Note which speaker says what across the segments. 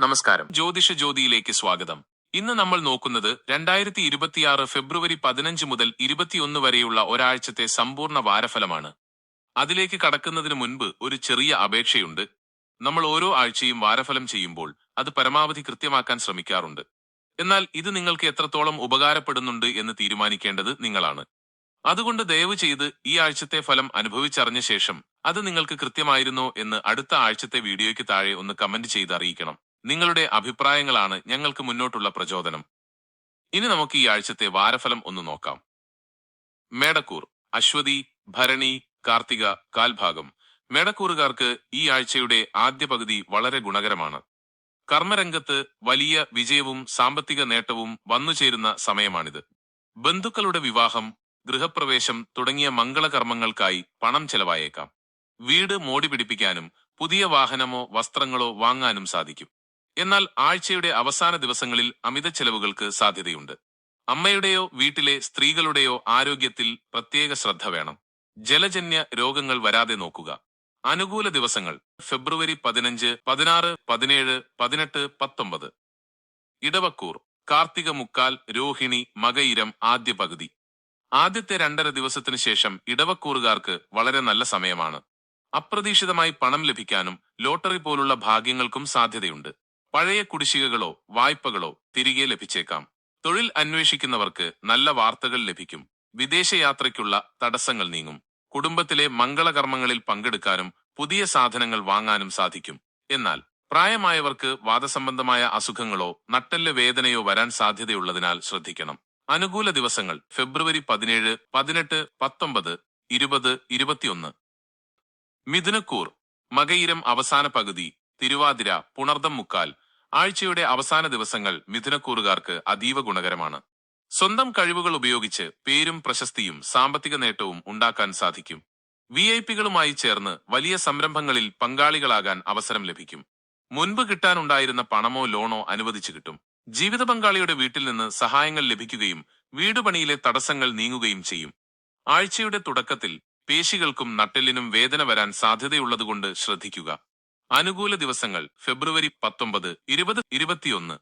Speaker 1: നമസ്കാരം. ജ്യോതിഷ ജ്യോതിയിലേക്ക് സ്വാഗതം. ഇന്ന് നമ്മൾ നോക്കുന്നത് രണ്ടായിരത്തി ഇരുപത്തിയാറ് ഫെബ്രുവരി പതിനഞ്ച് മുതൽ ഇരുപത്തിയൊന്ന് വരെയുള്ള ഒരാഴ്ചത്തെ സമ്പൂർണ വാരഫലമാണ്. അതിലേക്ക് കടക്കുന്നതിന് മുൻപ് ഒരു ചെറിയ അപേക്ഷയുണ്ട്. നമ്മൾ ഓരോ ആഴ്ചയും വാരഫലം ചെയ്യുമ്പോൾ അത് പരമാവധി കൃത്യമാക്കാൻ ശ്രമിക്കാറുണ്ട്. എന്നാൽ ഇത് നിങ്ങൾക്ക് എത്രത്തോളം ഉപകാരപ്പെടുന്നുണ്ട് എന്ന് തീരുമാനിക്കേണ്ടത് നിങ്ങളാണ്. അതുകൊണ്ട് ദയവ് ചെയ്ത് ഈ ആഴ്ചത്തെ ഫലം അനുഭവിച്ചറിഞ്ഞ ശേഷം അത് നിങ്ങൾക്ക് കൃത്യമായിരുന്നോ എന്ന് അടുത്ത ആഴ്ചത്തെ വീഡിയോയ്ക്ക് താഴെ ഒന്ന് കമന്റ് ചെയ്ത് അറിയിക്കണം. നിങ്ങളുടെ അഭിപ്രായങ്ങളാണ് ഞങ്ങൾക്ക് മുന്നോട്ടുള്ള പ്രചോദനം. ഇനി നമുക്ക് ഈ ആഴ്ചത്തെ വാരഫലം ഒന്ന് നോക്കാം. മേടക്കൂർ അശ്വതി ഭരണി കാർത്തിക കാൽഭാഗം. മേടക്കൂറുകാർക്ക് ഈ ആഴ്ചയുടെ ആദ്യ പകുതി വളരെ ഗുണകരമാണ്. കർമ്മരംഗത്ത് വലിയ വിജയവും സാമ്പത്തിക നേട്ടവും വന്നുചേരുന്ന സമയമാണിത്. ബന്ധുക്കളുടെ വിവാഹം ഗൃഹപ്രവേശം തുടങ്ങിയ മംഗളകർമ്മങ്ങൾക്കായി പണം ചെലവായേക്കാം. വീട് മോടി പിടിപ്പിക്കാനും പുതിയ വാഹനമോ വസ്ത്രങ്ങളോ വാങ്ങാനും സാധിക്കും. എന്നാൽ ആഴ്ചയുടെ അവസാന ദിവസങ്ങളിൽ അമിത ചെലവുകൾക്ക് സാധ്യതയുണ്ട്. അമ്മയുടെയോ വീട്ടിലെ സ്ത്രീകളുടെയോ ആരോഗ്യത്തിൽ പ്രത്യേക ശ്രദ്ധ വേണം. ജലജന്യ രോഗങ്ങൾ വരാതെ നോക്കുക. അനുകൂല ദിവസങ്ങൾ ഫെബ്രുവരി പതിനഞ്ച് പതിനാറ് പതിനേഴ് പതിനെട്ട് പത്തൊമ്പത്. ഇടവക്കൂർ കാർത്തിക മുക്കാൽ രോഹിണി മകയിരം ആദ്യ പകുതി. ആദ്യത്തെ രണ്ടര ദിവസത്തിനു ശേഷം ഇടവക്കൂറുകാർക്ക് വളരെ നല്ല സമയമാണ്. അപ്രതീക്ഷിതമായി പണം ലഭിക്കാനും ലോട്ടറി പോലുള്ള ഭാഗ്യങ്ങൾക്കും സാധ്യതയുണ്ട്. പഴയ കുടിശ്ശികകളോ വായ്പകളോ തിരികെ ലഭിച്ചേക്കാം. തൊഴിൽ അന്വേഷിക്കുന്നവർക്ക് നല്ല വാർത്തകൾ ലഭിക്കും. വിദേശയാത്രയ്ക്കുള്ള തടസ്സങ്ങൾ നീങ്ങും. കുടുംബത്തിലെ മംഗളകർമ്മങ്ങളിൽ പങ്കെടുക്കാനും പുതിയ സാധനങ്ങൾ വാങ്ങാനും സാധിക്കും. എന്നാൽ പ്രായമായവർക്ക് വാദസംബന്ധമായ അസുഖങ്ങളോ നട്ടല്ല വേദനയോ വരാൻ സാധ്യതയുള്ളതിനാൽ ശ്രദ്ധിക്കണം. അനുകൂല ദിവസങ്ങൾ ഫെബ്രുവരി പതിനേഴ് പതിനെട്ട് പത്തൊമ്പത് ഇരുപത് ഇരുപത്തിയൊന്ന്. മിഥുനക്കൂർ മകയിരം അവസാന പകുതി തിരുവാതിര പുണർദം മുക്കാൽ ആഴ്ചയുടെ അവസാന ദിവസങ്ങൾ മിഥുനക്കൂറുകാർക്ക് അതീവ ഗുണകരമാണ്. സ്വന്തം കഴിവുകൾ ഉപയോഗിച്ച് പേരും പ്രശസ്തിയും സാമ്പത്തിക നേട്ടവും ഉണ്ടാക്കാൻ സാധിക്കും. വി ഐ പികളുമായി ചേർന്ന് വലിയ സംരംഭങ്ങളിൽ പങ്കാളികളാകാൻ അവസരം ലഭിക്കും. മുൻപ് കിട്ടാനുണ്ടായിരുന്ന പണമോ ലോണോ അനുവദിച്ചു കിട്ടും. ജീവിത പങ്കാളിയുടെ വീട്ടിൽ നിന്ന് സഹായങ്ങൾ ലഭിക്കുകയും വീട് പണിയിലെ തടസ്സങ്ങൾ നീങ്ങുകയും ചെയ്യും. ആഴ്ചയുടെ തുടക്കത്തിൽ പേശികൾക്കും നട്ടെല്ലിനും വേദന വരാൻ സാധ്യതയുള്ളതുകൊണ്ട് ശ്രദ്ധിക്കുക. അനുകൂല ദിവസങ്ങൾ ഫെബ്രുവരി പത്തൊമ്പത് ഇരുപത് ഇരുപത്തിയൊന്ന്.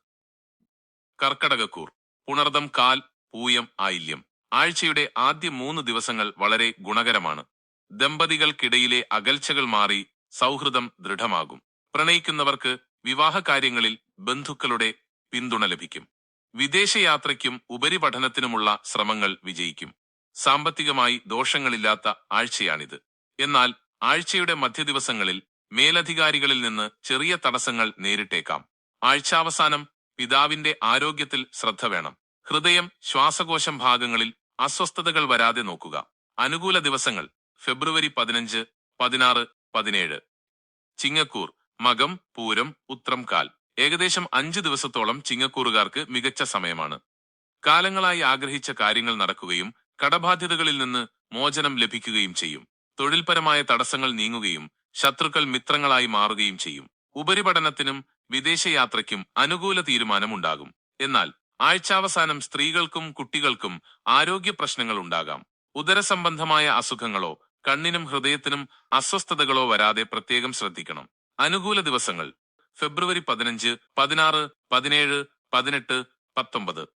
Speaker 1: കർക്കടകക്കൂർ പുണർദം കാൽ പൂയം ആയില്യം. ആഴ്ചയുടെ ആദ്യ മൂന്ന് ദിവസങ്ങൾ വളരെ ഗുണകരമാണ്. ദമ്പതികൾക്കിടയിലെ അകൽച്ചകൾ മാറി സൗഹൃദം ദൃഢമാകും. പ്രണയിക്കുന്നവർക്ക് വിവാഹ കാര്യങ്ങളിൽ ബന്ധുക്കളുടെ പിന്തുണ ലഭിക്കും. വിദേശയാത്രയ്ക്കും ഉപരിപഠനത്തിനുമുള്ള ശ്രമങ്ങൾ വിജയിക്കും. സാമ്പത്തികമായി ദോഷങ്ങളില്ലാത്ത ആഴ്ചയാണിത്. എന്നാൽ ആഴ്ചയുടെ മധ്യദിവസങ്ങളിൽ മേലധികാരികളിൽ നിന്ന് ചെറിയ തടസ്സങ്ങൾ നേരിട്ടേക്കാം. ആഴ്ചാവസാനം പിതാവിന്റെ ആരോഗ്യത്തിൽ ശ്രദ്ധ വേണം. ഹൃദയം ശ്വാസകോശം ഭാഗങ്ങളിൽ അസ്വസ്ഥതകൾ വരാതെ നോക്കുക. അനുകൂല ദിവസങ്ങൾ ഫെബ്രുവരി പതിനഞ്ച് പതിനാറ് പതിനേഴ്. ചിങ്ങക്കൂർ മകം പൂരം ഉത്രം കാൽ. ഏകദേശം അഞ്ച് ദിവസത്തോളം ചിങ്ങക്കൂറുകാർക്ക് മികച്ച സമയമാണ്. കാലങ്ങളായി ആഗ്രഹിച്ച കാര്യങ്ങൾ നടക്കുകയും കടബാധ്യതകളിൽ നിന്ന് മോചനം ലഭിക്കുകയും ചെയ്യും. തൊഴിൽപരമായ തടസ്സങ്ങൾ നീങ്ങുകയും ശത്രുക്കൾ മിത്രങ്ങളായി മാറുകയും ചെയ്യും. ഉപരിപഠനത്തിനും വിദേശയാത്രയ്ക്കും അനുകൂല തീരുമാനമുണ്ടാകും. എന്നാൽ ആഴ്ചാവസാനം സ്ത്രീകൾക്കും കുട്ടികൾക്കും ആരോഗ്യ പ്രശ്നങ്ങൾ ഉണ്ടാകാം. ഉദരസംബന്ധമായ അസുഖങ്ങളോ കണ്ണിനും ഹൃദയത്തിനും അസ്വസ്ഥതകളോ വരാതെ പ്രത്യേകം ശ്രദ്ധിക്കണം. അനുകൂല ദിവസങ്ങൾ. ഫെബ്രുവരി പതിനഞ്ച് പതിനാറ് പതിനേഴ് പതിനെട്ട് പത്തൊമ്പത്.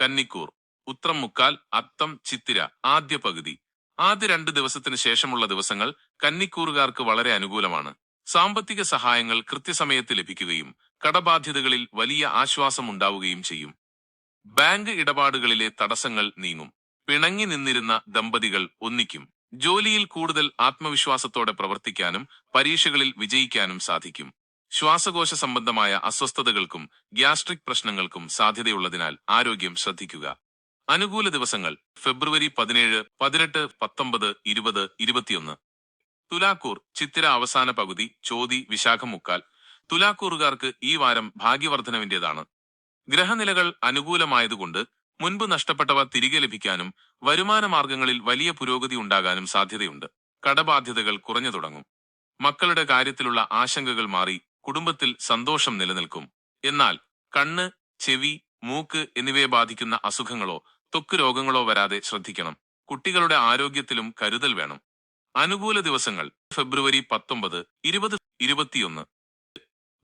Speaker 1: കന്നിക്കൂർ. ഉത്രം മുക്കാൽ അത്തം ചിത്തിര ആദ്യ പകുതി. ആദ്യ രണ്ട് ദിവസത്തിന് ശേഷമുള്ള ദിവസങ്ങൾ കന്നിക്കൂറുകാർക്ക് വളരെ അനുകൂലമാണ്. സാമ്പത്തിക സഹായങ്ങൾ കൃത്യസമയത്ത് ലഭിക്കുകയും കടബാധ്യതകളിൽ വലിയ ആശ്വാസം ഉണ്ടാവുകയും ചെയ്യും. ബാങ്ക് ഇടപാടുകളിലെ തടസ്സങ്ങൾ നീങ്ങും. പിണങ്ങി നിന്നിരുന്ന ദമ്പതികൾ ഒന്നിക്കും. ജോലിയിൽ കൂടുതൽ ആത്മവിശ്വാസത്തോടെ പ്രവർത്തിക്കാനും പരീക്ഷകളിൽ വിജയിക്കാനും സാധിക്കും. ശ്വാസകോശ സംബന്ധമായ അസ്വസ്ഥതകൾക്കും ഗ്യാസ്ട്രിക് പ്രശ്നങ്ങൾക്കും സാധ്യതയുള്ളതിനാൽ ആരോഗ്യം ശ്രദ്ധിക്കുക. അനുകൂല ദിവസങ്ങൾ ഫെബ്രുവരി പതിനേഴ് പതിനെട്ട് പത്തൊമ്പത് ഇരുപത് ഇരുപത്തിയൊന്ന്. തുലാക്കൂർ ചിത്തിര അവസാന പകുതി ചോതി വിശാഖം മുക്കാൽ തുലാക്കൂറുകാർക്ക് ഈ വാരം ഭാഗ്യവർദ്ധനവിന്റേതാണ് ഗ്രഹനിലകൾ അനുകൂലമായതുകൊണ്ട് മുൻപ് നഷ്ടപ്പെട്ടവ തിരികെ ലഭിക്കാനും വരുമാന മാർഗങ്ങളിൽ വലിയ പുരോഗതി ഉണ്ടാകാനും സാധ്യതയുണ്ട്. കടബാധ്യതകൾ കുറഞ്ഞു തുടങ്ങും. മക്കളുടെ കാര്യത്തിലുള്ള ആശങ്കകൾ മാറി കുടുംബത്തിൽ സന്തോഷം നിലനിൽക്കും. എന്നാൽ കണ്ണ് ചെവി മൂക്ക് എന്നിവയെ ബാധിക്കുന്ന അസുഖങ്ങളോ തൊക്ക് രോഗങ്ങളോ വരാതെ ശ്രദ്ധിക്കണം. കുട്ടികളുടെ ആരോഗ്യത്തിലും കരുതൽ വേണം. അനുകൂല ദിവസങ്ങൾ ഫെബ്രുവരി പത്തൊമ്പത് ഇരുപത് ഇരുപത്തിയൊന്ന്.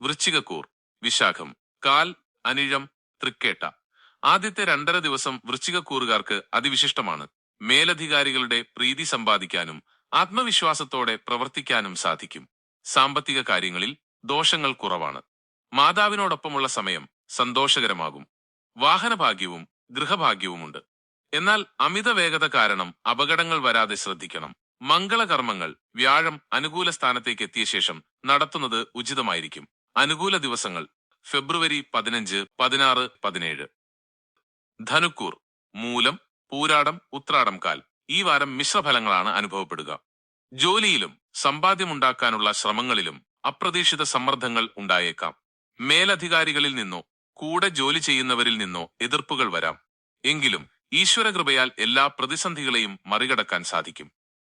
Speaker 1: വൃശ്ചികക്കൂർ വിശാഖം കാൽ അനിഴം തൃക്കേട്ട. ആദ്യത്തെ രണ്ടര ദിവസം വൃശ്ചികക്കൂറുകാർക്ക് അതിവിശിഷ്ടമാണ്. മേലധികാരികളുടെ പ്രീതി സമ്പാദിക്കാനും ആത്മവിശ്വാസത്തോടെ പ്രവർത്തിക്കാനും സാധിക്കും. സാമ്പത്തിക കാര്യങ്ങളിൽ ദോഷങ്ങൾ കുറവാണ്. മാതാവിനോടൊപ്പമുള്ള സമയം സന്തോഷകരമാകും. വാഹനഭാഗ്യവും ഗൃഹഭാഗ്യവുമുണ്ട്. എന്നാൽ അമിത വേഗത കാരണം അപകടങ്ങൾ വരാതെ ശ്രദ്ധിക്കണം. മംഗളകർമ്മങ്ങൾ വ്യാഴം അനുകൂല സ്ഥാനത്തേക്ക് എത്തിയ ശേഷം നടത്തുന്നത് ഉചിതമായിരിക്കും. അനുകൂല ദിവസങ്ങൾ ഫെബ്രുവരി പതിനഞ്ച് പതിനാറ് പതിനേഴ്. ധനുക്കൂർ മൂലം പൂരാടം ഉത്രാടം കാൽ ഈ വാരം മിശ്രഫലങ്ങളാണ് അനുഭവപ്പെടുക. ജോലിയിലും സമ്പാദ്യമുണ്ടാക്കാനുള്ള ശ്രമങ്ങളിലും അപ്രതീക്ഷിത സമ്മർദ്ദങ്ങൾ ഉണ്ടായേക്കാം. മേലധികാരികളിൽ നിന്നോ കൂടെ ജോലി ചെയ്യുന്നവരിൽ നിന്നോ എതിർപ്പുകൾ വരാം. എങ്കിലും ഈശ്വരകൃപയാൽ എല്ലാ പ്രതിസന്ധികളെയും മറികടക്കാൻ സാധിക്കും.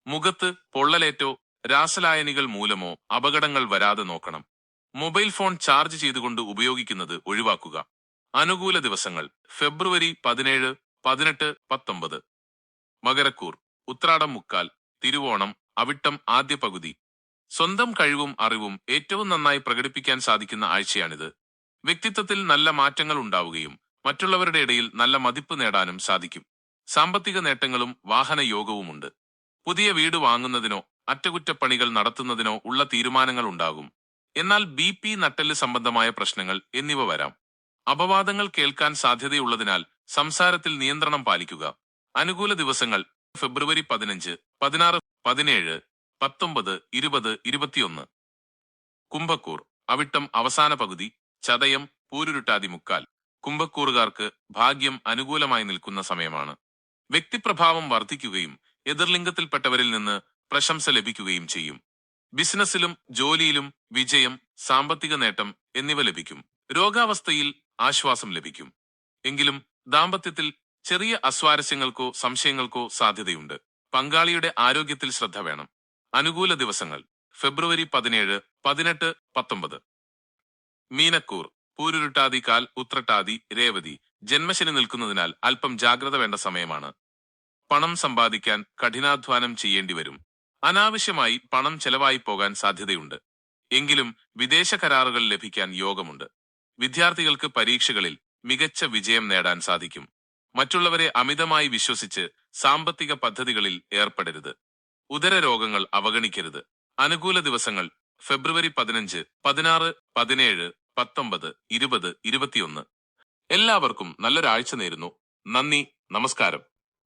Speaker 1: മുഖത്ത് പൊള്ളലേറ്റോ രാസലായനികൾ മൂലമോ അപകടങ്ങൾ വരാതെ നോക്കണം. മൊബൈൽ ഫോൺ ചാർജ് ചെയ്തുകൊണ്ട് ഉപയോഗിക്കുന്നത് ഒഴിവാക്കുക. അനുകൂല ദിവസങ്ങൾ ഫെബ്രുവരി പതിനേഴ് പതിനെട്ട് പത്തൊമ്പത്. മകരക്കൂർ ഉത്രാടം മുക്കാൽ തിരുവോണം അവിട്ടം ആദ്യ പകുതി. സ്വന്തം കഴിവും അറിവും ഏറ്റവും നന്നായി പ്രകടിപ്പിക്കാൻ സാധിക്കുന്ന ആഴ്ചയാണിത്. വ്യക്തിത്വത്തിൽ നല്ല മാറ്റങ്ങൾ ഉണ്ടാവുകയും മറ്റുള്ളവരുടെ ഇടയിൽ നല്ല മതിപ്പ് നേടാനും സാധിക്കും. സാമ്പത്തിക നേട്ടങ്ങളും വാഹന യോഗവുമുണ്ട്. പുതിയ വീട് വാങ്ങുന്നതിനോ അറ്റകുറ്റപ്പണികൾ നടത്തുന്നതിനോ ഉള്ള തീരുമാനങ്ങൾ ഉണ്ടാകും. എന്നാൽ ബി പി നട്ടെല്ല് സംബന്ധമായ പ്രശ്നങ്ങൾ എന്നിവ വരാം. അപവാദങ്ങൾ കേൾക്കാൻ സാധ്യതയുള്ളതിനാൽ സംസാരത്തിൽ നിയന്ത്രണം പാലിക്കുക. അനുകൂല ദിവസങ്ങൾ ഫെബ്രുവരി പതിനഞ്ച് പതിനാറ് പതിനേഴ് പത്തൊമ്പത് ഇരുപത് ഇരുപത്തിയൊന്ന്. കുംഭക്കൂർ അവിട്ടം അവസാന പകുതി ചതയം പൂരുരുട്ടാതി മുക്കാൽ. കുംഭക്കൂറുകാർക്ക് ഭാഗ്യം അനുകൂലമായി നിൽക്കുന്ന സമയമാണ്. വ്യക്തിപ്രഭാവം വർദ്ധിക്കുകയും എതിർലിംഗത്തിൽപ്പെട്ടവരിൽ നിന്ന് പ്രശംസ ലഭിക്കുകയും ചെയ്യും. ബിസിനസ്സിലും ജോലിയിലും വിജയം സാമ്പത്തിക നേട്ടം എന്നിവ ലഭിക്കും. രോഗാവസ്ഥയിൽ ആശ്വാസം ലഭിക്കും. എങ്കിലും ദാമ്പത്യത്തിൽ ചെറിയ അസ്വാരസ്യങ്ങൾക്കോ സംശയങ്ങൾക്കോ സാധ്യതയുണ്ട്. പങ്കാളിയുടെ ആരോഗ്യത്തിൽ ശ്രദ്ധ വേണം. അനുകൂല ദിവസങ്ങൾ. ഫെബ്രുവരി പതിനേഴ് പതിനെട്ട് പത്തൊമ്പത്. മീനക്കൂർ പൂരുരുട്ടാതി കാൽ ഉത്രട്ടാതി രേവതി. ജന്മശനി നിൽക്കുന്നതിനാൽ അല്പം ജാഗ്രത വേണ്ട സമയമാണ്. പണം സമ്പാദിക്കാൻ കഠിനാധ്വാനം ചെയ്യേണ്ടി വരും അനാവശ്യമായി പണം ചെലവായി പോകാൻ സാധ്യതയുണ്ട്. എങ്കിലും വിദേശ കരാറുകൾ ലഭിക്കാൻ യോഗമുണ്ട്. വിദ്യാർത്ഥികൾക്ക് പരീക്ഷകളിൽ മികച്ച വിജയം നേടാൻ സാധിക്കും. മറ്റുള്ളവരെ അമിതമായി വിശ്വസിച്ച് സാമ്പത്തിക പദ്ധതികളിൽ ഏർപ്പെടരുത്. ഉദരരോഗങ്ങൾ അവഗണിക്കരുത്. അനുകൂല ദിവസങ്ങൾ ഫെബ്രുവരി പതിനഞ്ച് പതിനാറ് പതിനേഴ് പത്തൊമ്പത് ഇരുപത് ഇരുപത്തിയൊന്ന്. എല്ലാവർക്കും നല്ലൊരാഴ്ച നേരുന്നു. നന്ദി നമസ്കാരം.